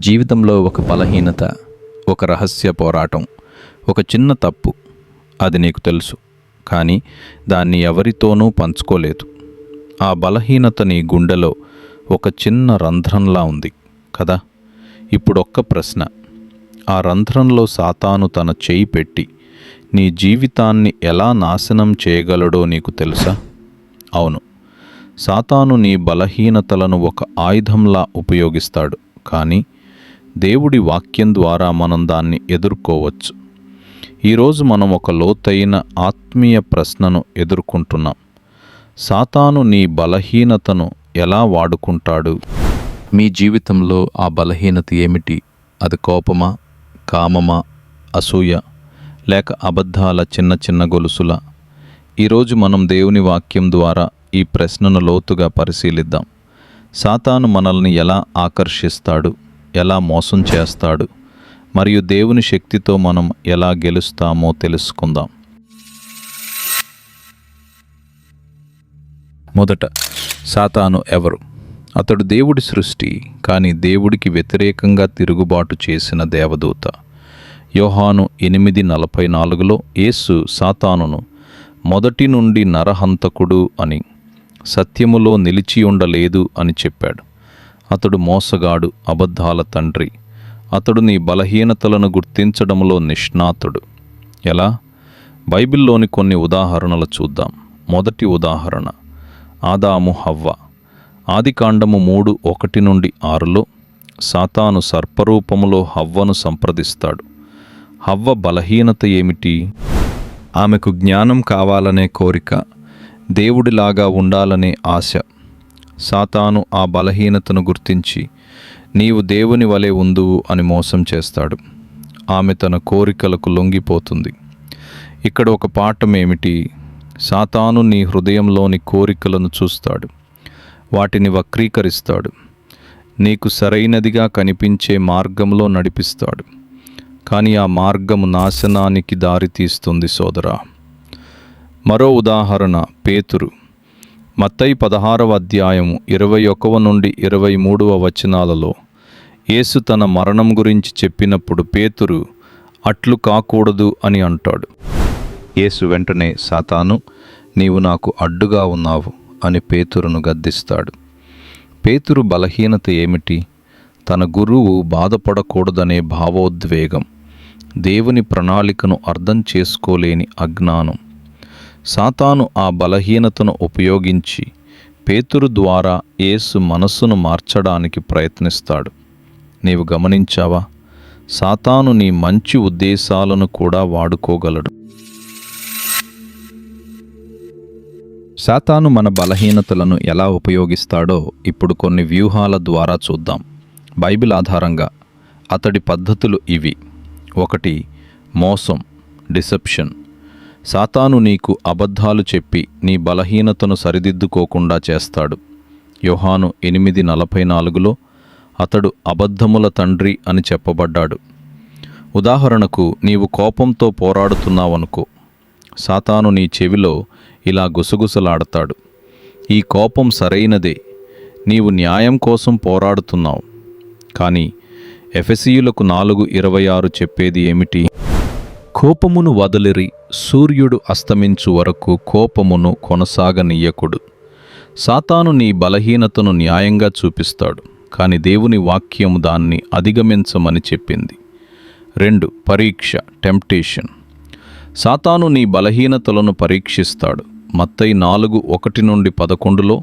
జీవితంలో ఒక బలహీనత ఒక రహస్య పోరాటం ఒక చిన్న తప్పు అది నీకు తెలుసు. కానీ దాన్ని ఎవరితోనూ పంచుకోలేదు. ఆ బలహీనత నీ గుండెలో ఒక చిన్న రంధ్రంలా ఉంది కదా? ఇప్పుడొక్క ప్రశ్న. ఆ రంధ్రంలో సాతాను తన చేయి పెట్టి నీ జీవితాన్ని ఎలా నాశనం చేయగలడో నీకు తెలుసా? అవును. సాతాను నీ బలహీనతలను ఒక ఆయుధంలా ఉపయోగిస్తాడు. కానీ దేవుడి వాక్యం ద్వారా మనం దాన్ని ఎదుర్కోవచ్చు. ఈరోజు మనం ఒక లోతైన ఆత్మీయ ప్రశ్నను ఎదుర్కొంటున్నాం. సాతాను నీ బలహీనతను ఎలా వాడుకుంటాడు? మీ జీవితంలో ఆ బలహీనత ఏమిటి? అది కోపమా? కామమా? అసూయ? లేక అబద్ధాల చిన్న చిన్న గొలుసుల? ఈరోజు మనం దేవుని వాక్యం ద్వారా ఈ ప్రశ్నను లోతుగా పరిశీలిద్దాం. సాతాను మనల్ని ఎలా ఆకర్షిస్తాడు? ఎలా మోసం చేస్తాడు మరియు దేవుని శక్తితో మనం ఎలా గెలుస్తామో తెలుసుకుందాం. మొదట సాతాను ఎవరు? అతడు దేవుడి సృష్టి కానీ దేవుడికి వ్యతిరేకంగా తిరుగుబాటు చేసిన దేవదూత. యోహాను ఎనిమిది నలభై నాలుగులో యేసు సాతానును మొదటి నుండి నరహంతకుడు అని సత్యములో నిలిచి ఉండలేదు అని చెప్పాడు. అతడు మోసగాడు అబద్ధాల తండ్రి. అతడు నీ బలహీనతలను గుర్తించడంలో నిష్ణాతుడు. ఎలా? బైబిల్లోని కొన్ని ఉదాహరణలు చూద్దాం. మొదటి ఉదాహరణ ఆదాము హవ్వ. ఆదికాండము మూడు ఒకటి నుండి ఆరులో సాతాను సర్పరూపములో హవ్వను సంప్రదిస్తాడు. హవ్వ బలహీనత ఏమిటి? ఆమెకు జ్ఞానం కావాలనే కోరిక దేవుడిలాగా ఉండాలనే ఆశ. సాతాను ఆ బలహీనతను గుర్తించి నీవు దేవుని వలె ఉందువు అని మోసం చేస్తాడు. ఆమె తన కోరికలకు లొంగిపోతుంది. ఇక్కడ ఒక పాఠం ఏమిటి సాతాను నీ హృదయంలోని కోరికలను చూస్తాడు. వాటిని వక్రీకరిస్తాడు. నీకు సరైనదిగా కనిపించే మార్గంలో నడిపిస్తాడు. కానీ ఆ మార్గము నాశనానికి దారితీస్తుంది సోదరా. మరో ఉదాహరణ పేతురు. మత్తయి పదహారవ అధ్యాయము ఇరవై ఒకవ నుండి ఇరవై మూడవ వచనాలలో యేసు తన మరణం గురించి చెప్పినప్పుడు పేతురు అట్లు కాకూడదు అని అంటాడు. యేసు వెంటనే సాతాను నీవు నాకు అడ్డుగా ఉన్నావు అని పేతురును గద్దిస్తాడు. పేతురు బలహీనత ఏమిటి? తన గురువు బాధపడకూడదనే భావోద్వేగం దేవుని ప్రణాళికను అర్థం చేసుకోలేని అజ్ఞానం. సాతాను ఆ బలహీనతను ఉపయోగించి పేతురు ద్వారా యేసు మనస్సును మార్చడానికి ప్రయత్నిస్తాడు. నీవు గమనించావా? సాతాను నీ మంచి ఉద్దేశాలను కూడా వాడుకోగలడు. సాతాను మన బలహీనతలను ఎలా ఉపయోగిస్తాడో ఇప్పుడు కొన్ని వ్యూహాల ద్వారా చూద్దాం. బైబిల్ ఆధారంగా అతడి పద్ధతులు ఇవి. ఒకటి మోసం డిసెప్షన్. సాతాను నీకు అబద్ధాలు చెప్పి నీ బలహీనతను సరిదిద్దుకోకుండా చేస్తాడు. యోహాను ఎనిమిది నలభై నాలుగులో అతడు అబద్ధముల తండ్రి అని చెప్పబడ్డాడు. ఉదాహరణకు నీవు కోపంతో పోరాడుతున్నావనుకో. సాతాను నీ చెవిలో ఇలా గుసగుసలాడతాడు. ఈ కోపం సరైనదే. నీవు న్యాయం కోసం పోరాడుతున్నావు. కానీ ఎఫెసీయులకు నాలుగు ఇరవై ఆరు చెప్పేది ఏమిటి? కోపమును వదిలిరి సూర్యుడు అస్తమించు వరకు కోపమును కొనసాగనీయకుడు. సాతాను నీ బలహీనతను న్యాయంగా చూపిస్తాడు కాని దేవుని వాక్యము దాన్ని అధిగమించమని చెప్పింది. రెండు పరీక్ష టెంప్టేషన్. సాతాను నీ బలహీనతలను పరీక్షిస్తాడు. మత్తయి నాలుగు ఒకటి నుండి పదకొండులో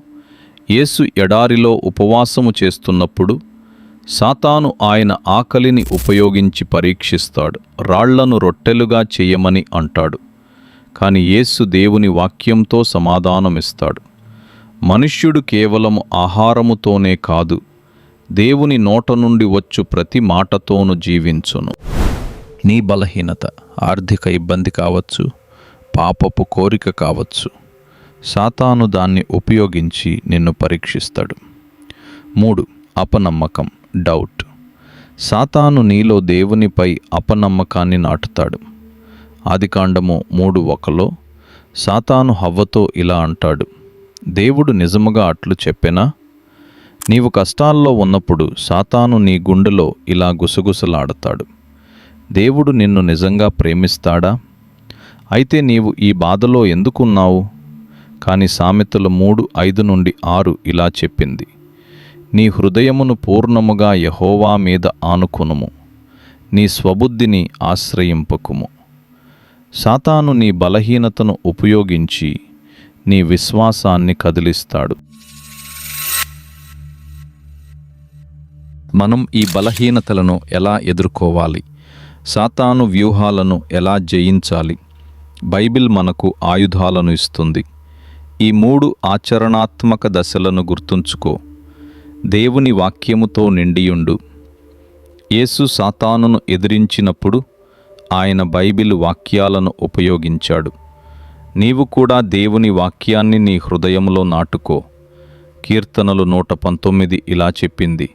యేసు ఎడారిలో ఉపవాసము చేస్తున్నప్పుడు సాతాను ఆయన ఆకలిని ఉపయోగించి పరీక్షిస్తాడు రాళ్ళను రొట్టెలుగా చేయమని అంటాడు. కాని యేసు దేవుని వాక్యంతో సమాధానమిస్తాడు. మనుష్యుడు కేవలము ఆహారముతోనే కాదు దేవుని నోట నుండి వచ్చు ప్రతి మాటతోనూ జీవించును. నీ బలహీనత ఆర్థిక ఇబ్బంది కావచ్చు పాపపు కోరిక కావచ్చు సాతాను దాన్ని ఉపయోగించి నిన్ను పరీక్షిస్తాడు. మూడు అపనమ్మకం. డౌట్. సాతాను నీలో దేవునిపై అపనమ్మకాన్ని నాటుతాడు. ఆదికాండము మూడు ఒకలో సాతాను హవ్వతో ఇలా అంటాడు దేవుడు నిజముగా అట్లు చెప్పెనా? నీవు కష్టాల్లో ఉన్నప్పుడు సాతాను నీ గుండెలో ఇలా గుసగుసలాడతాడు దేవుడు నిన్ను నిజంగా ప్రేమిస్తాడా? అయితే నీవు ఈ బాధలో ఎందుకున్నావు? కానీ సామెతలు మూడు ఐదు నుండి ఆరు ఇలా చెప్పింది. నీ హృదయమును పూర్ణముగా యహోవా మీద ఆనుకునుము. నీ స్వబుద్ధిని ఆశ్రయింపకుము. సాతాను నీ బలహీనతను ఉపయోగించి నీ విశ్వాసాన్ని కదిలిస్తాడు. మనం ఈ బలహీనతలను ఎలా ఎదుర్కోవాలి? సాతాను వ్యూహాలను ఎలా జయించాలి? బైబిల్ మనకు ఆయుధాలను ఇస్తుంది. ఈ మూడు ఆచరణాత్మక దశలను గుర్తుంచుకో. దేవుని వాక్యముతో నిండియుండు. యేసు సాతానును ఎదిరించినప్పుడు ఆయన బైబిల్ వాక్యాలను ఉపయోగించాడు. నీవు కూడా దేవుని వాక్యాన్ని నీ హృదయంలో నాటుకో. కీర్తనలు నూట పంతొమ్మిది ఇలా చెప్పింది.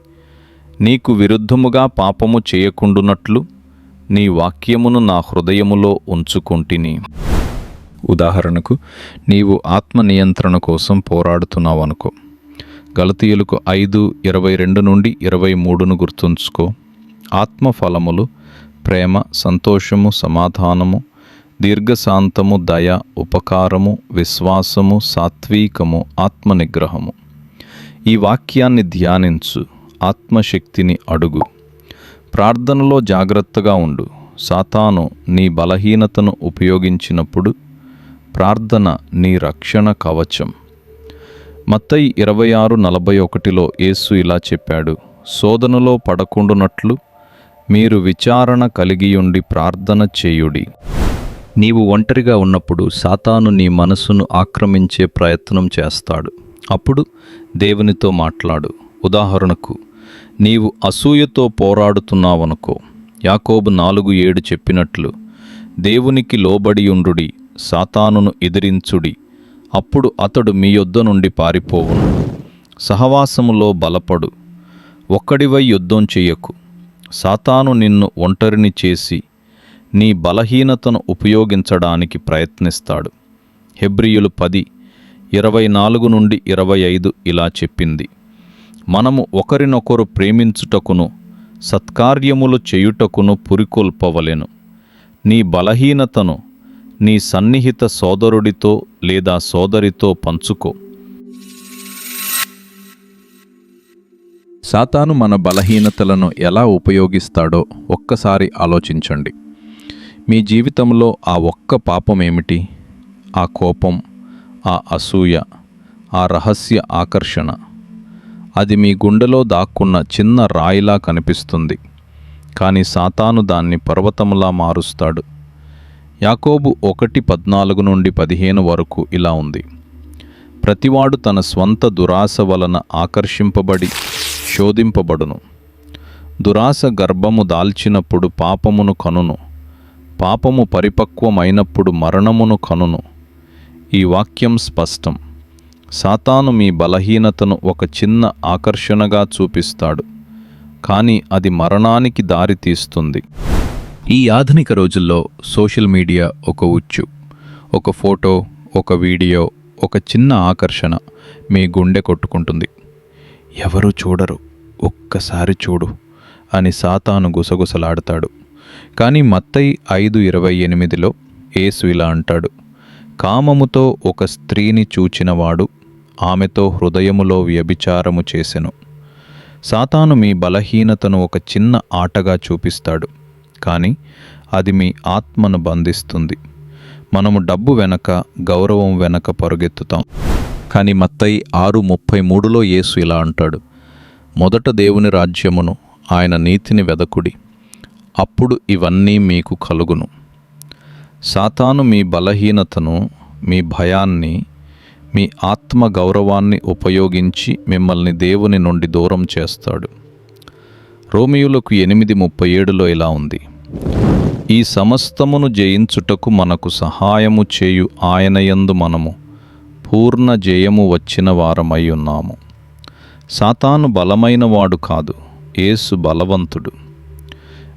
నీకు విరుద్ధముగా పాపము చేయకుండునట్లు నీ వాక్యమును నా హృదయములో ఉంచుకొంటిని. ఉదాహరణకు నీవు ఆత్మ నియంత్రణ కోసం పోరాడుతున్నావనుకో. గలతీయులకు ఐదు ఇరవై రెండు నుండి ఇరవై మూడును గుర్తుంచుకో. ఆత్మ ఫలములు ప్రేమ సంతోషము సమాధానము దీర్ఘశాంతము దయ ఉపకారము విశ్వాసము సాత్వీకము ఆత్మ నిగ్రహము ఈ వాక్యాన్ని ధ్యానించు. ఆత్మశక్తిని అడుగు. ప్రార్థనలో జాగ్రత్తగా ఉండు. సాతాను నీ బలహీనతను ఉపయోగించినప్పుడు ప్రార్థన నీ రక్షణ కవచం. మత్తయి ఇరవై ఆరు నలభై ఒకటిలో యేసు ఇలా చెప్పాడు శోధనలో పడకుండునట్లు మీరు విచారణ కలిగియుండి ప్రార్థన చేయుడి. నీవు ఒంటరిగా ఉన్నప్పుడు సాతాను నీ మనసును ఆక్రమించే ప్రయత్నం చేస్తాడు. అప్పుడు దేవునితో మాట్లాడు ఉదాహరణకు నీవు అసూయతో పోరాడుతున్నావనుకో యాకోబు నాలుగు ఏడు చెప్పినట్లు దేవునికి లోబడి ఉండుడి సాతానును ఎదిరించుడి. అప్పుడు అతడు మీ యొద్ద నుండి పారిపోవును. సహవాసములో బలపడు. ఒక్కడివై యుద్ధం చెయ్యకు. సాతాను నిన్ను ఒంటరిని చేసి నీ బలహీనతను ఉపయోగించడానికి ప్రయత్నిస్తాడు. హెబ్రియులు పది ఇరవై నాలుగు నుండి ఇరవై ఐదు ఇలా చెప్పింది. మనము ఒకరినొకరు ప్రేమించుటకును సత్కార్యములు చేయుటకును పురికొల్పవలెను. నీ బలహీనతను నీ సన్నిహిత సోదరుడితో లేదా సోదరితో పంచుకో. సాతాను మన బలహీనతలను ఎలా ఉపయోగిస్తాడో ఒక్కసారి ఆలోచించండి. మీ జీవితంలో ఆ ఒక్క పాపం ఏమిటి ఆ కోపం ఆ అసూయ ఆ రహస్య ఆకర్షణ. అది మీ గుండెలో దాక్కున్న చిన్న రాయిలా కనిపిస్తుంది. కానీ సాతాను దాన్ని పర్వతములా మారుస్తాడు. యాకోబు ఒకటి పద్నాలుగు నుండి పదిహేను వరకు ఇలా ఉంది. ప్రతివాడు తన స్వంత దురాశ వలన ఆకర్షింపబడి శోధింపబడును. దురాశ గర్భము దాల్చినప్పుడు పాపమును కనును. పాపము పరిపక్వమైనప్పుడు మరణమును కనును. ఈ వాక్యం స్పష్టం. సాతాను మీ బలహీనతను ఒక చిన్న ఆకర్షణగా చూపిస్తాడు. కానీ అది మరణానికి దారితీస్తుంది. ఈ ఆధునిక రోజుల్లో సోషల్ మీడియా ఒక ఉచ్చు ఒక ఫోటో ఒక వీడియో ఒక చిన్న ఆకర్షణ మీ గుండె కొట్టుకుంటుంది. ఎవరు చూడరు ఒక్కసారి చూడు అని సాతాను గుసగుసలాడతాడు. కానీ మత్తై ఐదు ఇరవై ఎనిమిదిలో ఏసు ఇలా అంటాడు కామముతో ఒక స్త్రీని చూచినవాడు ఆమెతో హృదయములో వ్యభిచారము చేసెను. సాతాను మీ బలహీనతను ఒక చిన్న ఆటగా చూపిస్తాడు. కానీ అది మీ ఆత్మను బంధిస్తుంది. మనము డబ్బు వెనక గౌరవం వెనక పరుగెత్తుతాం. కానీ మత్తయి ఆరు ముప్పై మూడులో యేసు ఇలా అంటాడు. మొదట దేవుని రాజ్యమును ఆయన నీతిని వెదకుడి. అప్పుడు ఇవన్నీ మీకు కలుగును. సాతాను మీ బలహీనతను మీ భయాన్ని మీ ఆత్మ గౌరవాన్ని ఉపయోగించి మిమ్మల్ని దేవుని నుండి దూరం చేస్తాడు. రోమియులకు ఎనిమిది ముప్పై ఏడులో ఇలా ఉంది. ఈ సమస్తమును జయించుటకు మనకు సహాయము చేయు ఆయనయందు మనము పూర్ణ జయము వచ్చిన వారమై ఉన్నాము. సాతాను బలమైనవాడు కాదు ఏసు బలవంతుడు.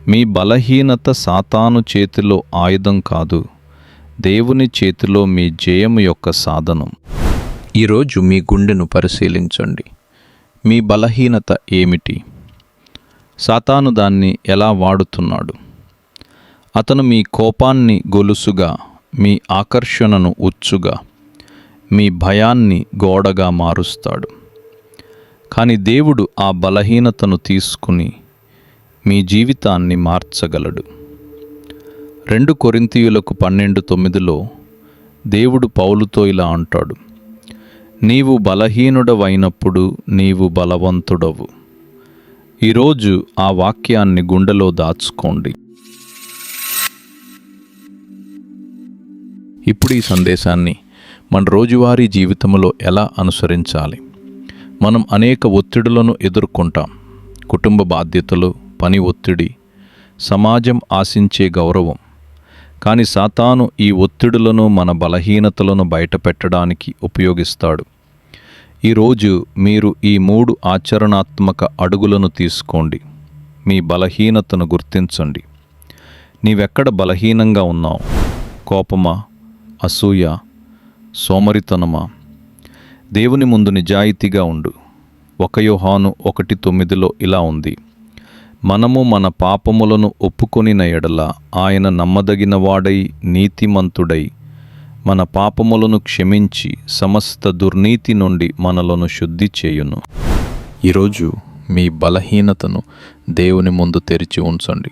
మీ బలహీనత సాతాను చేతిలో ఆయుధం కాదు దేవుని చేతిలో మీ జయము యొక్క సాధనం. ఈరోజు మీ గుండెను పరిశీలించండి. మీ బలహీనత ఏమిటి? సాతాను దాన్ని ఎలా వాడుతున్నాడు? అతను మీ కోపాన్ని గొలుసుగా మీ ఆకర్షణను ఉచ్చుగా మీ భయాన్ని గోడగా మారుస్తాడు. కానీ దేవుడు ఆ బలహీనతను తీసుకుని మీ జీవితాన్ని మార్చగలడు. రెండు కొరింతీయులకు పన్నెండు తొమ్మిదిలో దేవుడు పౌలుతో ఇలా అంటాడు నీవు బలహీనుడవైనప్పుడు నీవు బలవంతుడవు. ఈరోజు ఆ వాక్యాన్ని గుండెలో దాచుకోండి. ఇప్పుడు ఈ సందేశాన్ని మన రోజువారీ జీవితంలో ఎలా అనుసరించాలి? మనం అనేక ఒత్తిడులను ఎదుర్కొంటాం. కుటుంబ బాధ్యతలు పని ఒత్తిడి సమాజం ఆశించే గౌరవం. కానీ సాతాను ఈ ఒత్తిడులను మన బలహీనతలను బయటపెట్టడానికి ఉపయోగిస్తాడు. ఈరోజు మీరు ఈ మూడు ఆచరణాత్మక అడుగులను తీసుకోండి. మీ బలహీనతను గుర్తించండి. నీవెక్కడ బలహీనంగా ఉన్నావు? కోపమా? అసూయ సోమరితనమా? దేవుని ముందు నిజాయితీగా ఉండు. ఒక యోహాను ఒకటి తొమ్మిదిలో ఇలా ఉంది. మనము మన పాపములను ఒప్పుకొనిన ఎడల ఆయన నమ్మదగినవాడై నీతిమంతుడై మన పాపములను క్షమించి సమస్త దుర్నీతి నుండి మనలను శుద్ధి చేయును. ఈరోజు మీ బలహీనతను దేవుని ముందు తెరిచి ఉంచండి.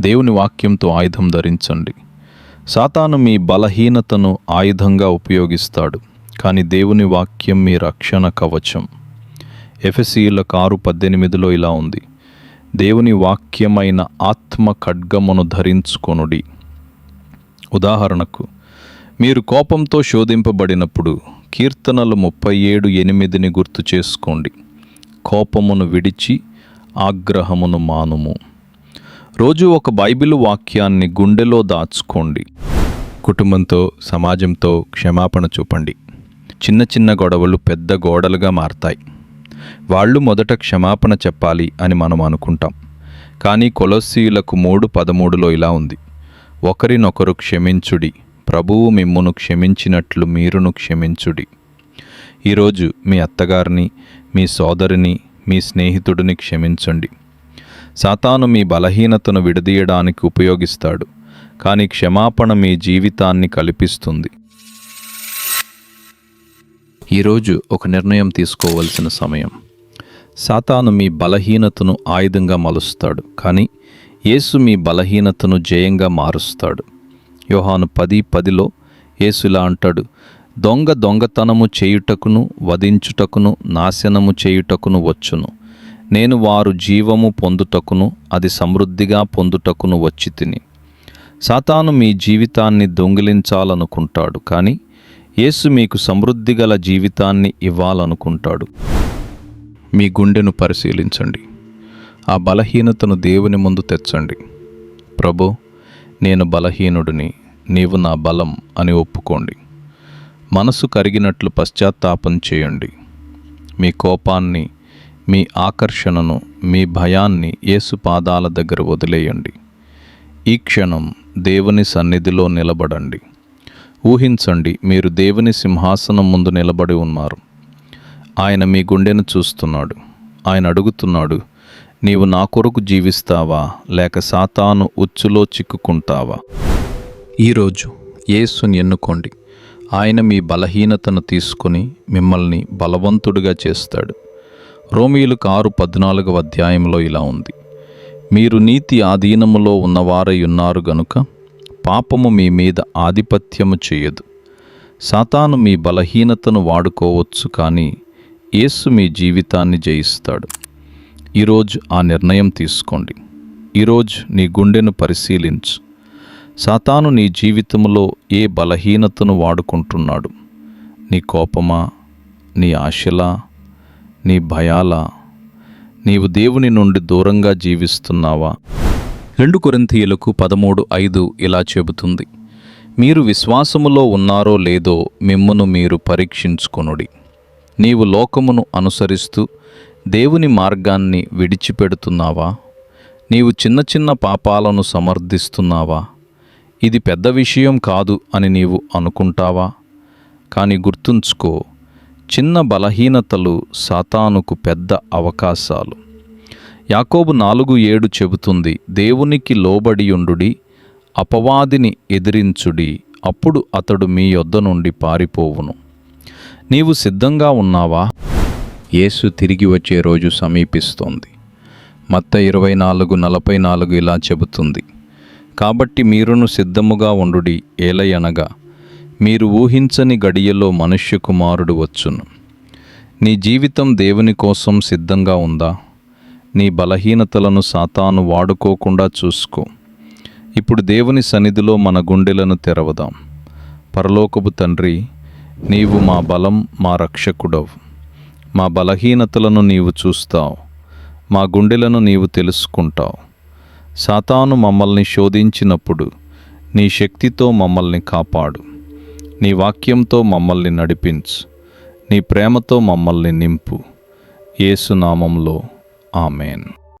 దేవుని వాక్యంతో ఆయుధం ధరించండి. సాతాను మీ బలహీనతను ఆయుధంగా ఉపయోగిస్తాడు కానీ దేవుని వాక్యం మీ రక్షణ కవచం. ఎఫెసీలకు కారు పద్దెనిమిదిలో ఇలా ఉంది దేవుని వాక్యమైన ఆత్మ ఖడ్గమును ధరించుకొనుడి. ఉదాహరణకు మీరు కోపంతో శోధింపబడినప్పుడు కీర్తనలు ముప్పై ఏడు ఎనిమిదిని గుర్తు చేసుకోండి. కోపమును విడిచి ఆగ్రహమును మానుము. రోజు ఒక బైబిల్ వాక్యాన్ని గుండెలో దాచుకోండి. కుటుంబంతో సమాజంతో క్షమాపణ చూపండి. చిన్న చిన్న గొడవలు పెద్ద గోడలుగా మారతాయి. వాళ్ళు మొదట క్షమాపణ చెప్పాలి అని మనం అనుకుంటాం. కానీ కొలస్సీయులకు మూడు పదమూడులో ఇలా ఉంది. ఒకరినొకరు క్షమించుడి. ప్రభువు మిమ్మును క్షమించినట్లు మీరును క్షమించుడి. ఈరోజు మీ అత్తగారిని మీ సోదరిని మీ స్నేహితుడిని క్షమించండి. సాతాను మీ బలహీనతను విడదీయడానికి ఉపయోగిస్తాడు కానీ క్షమాపణ మీ జీవితాన్ని కల్పిస్తుంది. ఈరోజు ఒక నిర్ణయం తీసుకోవలసిన సమయం. సాతాను మీ బలహీనతను ఆయుధంగా మలుస్తాడు కానీ యేసు మీ బలహీనతను జయంగా మారుస్తాడు. యోహాను పది పదిలో యేసులా అంటాడు దొంగ దొంగతనము చేయుటకును వధించుటకును నాశనము చేయుటకును వచ్చును. నేను వారు జీవము పొందుటకును అది సమృద్ధిగా పొందుటకును వచ్చి తిని. సాతాను మీ జీవితాన్ని దొంగిలించాలనుకుంటాడు కానీ యేసు మీకు సమృద్ధి గల జీవితాన్ని ఇవ్వాలనుకుంటాడు. మీ గుండెను పరిశీలించండి. ఆ బలహీనతను దేవుని ముందు తెచ్చండి. ప్రభు నేను బలహీనుడిని నీవు నా బలం అని ఒప్పుకోండి. మనసు కరిగినట్లు పశ్చాత్తాపం చేయండి. మీ కోపాన్ని మీ ఆకర్షణను మీ భయాన్ని యేసు పాదాల దగ్గర వదిలేయండి. ఈ క్షణం దేవుని సన్నిధిలో నిలబడండి. ఊహించండి మీరు దేవుని సింహాసనం ముందు నిలబడి ఉన్నారు. ఆయన మీ గుండెను చూస్తున్నాడు. ఆయన అడుగుతున్నాడు నీవు నా కొరకు జీవిస్తావా? లేక సాతాను ఉచ్చులో చిక్కుకుంటావా? ఈరోజు యేసుని ఎన్నుకోండి. ఆయన మీ బలహీనతను తీసుకొని మిమ్మల్ని బలవంతుడిగా చేస్తాడు. రోమియులకు ఆరు పద్నాలుగవ అధ్యాయంలో ఇలా ఉంది. మీరు నీతి ఆధీనములో ఉన్నవారై ఉన్నారు గనుక పాపము మీ మీద ఆధిపత్యము చేయదు. సాతాను మీ బలహీనతను వాడుకోవచ్చు కానీ యేసు మీ జీవితాన్ని జయిస్తాడు. ఈరోజు ఆ నిర్ణయం తీసుకోండి. ఈరోజు నీ గుండెను పరిశీలించు. సాతాను నీ జీవితంలో ఏ బలహీనతను వాడుకుంటున్నాడు? నీ కోపమా? నీ ఆశలా? నీ భయాలా నీవు దేవుని నుండి దూరంగా జీవిస్తున్నావా? రెండు కొరింథీయులకు పదమూడు ఐదు ఇలా చెబుతుంది. మీరు విశ్వాసములో ఉన్నారో లేదో మిమ్మును మీరు పరీక్షించుకొనుడి. నీవు లోకమును అనుసరిస్తూ దేవుని మార్గాన్ని విడిచిపెడుతున్నావా? నీవు చిన్న చిన్న పాపాలను సమర్థిస్తున్నావా? ఇది పెద్ద విషయం కాదు అని నీవు అనుకుంటావా? కానీ గుర్తుంచుకో చిన్న బలహీనతలు సాతానుకు పెద్ద అవకాశాలు. యాకోబు నాలుగు ఏడు చెబుతుంది దేవునికి లోబడియుండుడి అపవాదిని ఎదిరించుడి అప్పుడు అతడు మీ యొద్ద నుండి పారిపోవును. నీవు సిద్ధంగా ఉన్నావా? యేసు తిరిగి వచ్చే రోజు సమీపిస్తోంది. మత్త ఇరవై నాలుగు నలభై నాలుగు ఇలా చెబుతుంది కాబట్టి మీరును సిద్ధముగా ఉండుడి ఏలయనగా మీరు ఊహించని గడియలో మనుష్య కుమారుడు వచ్చును. నీ జీవితం దేవుని కోసం సిద్ధంగా ఉందా? నీ బలహీనతలను సాతాను వాడుకోకుండా చూసుకో. ఇప్పుడు దేవుని సన్నిధిలో మన గుండెలను తెరవదాం. పరలోకపు తండ్రి నీవు మా బలం మా రక్షకుడవు. మా బలహీనతలను నీవు చూస్తావు. మా గుండెలను నీవు తెలుసుకుంటావు. సాతాను మమ్మల్ని శోధించినప్పుడు నీ శక్తితో మమ్మల్ని కాపాడు. నీ వాక్యంతో మమ్మల్ని నడిపించు. నీ ప్రేమతో మమ్మల్ని నింపు. ఏసునామంలో ఆమెన్.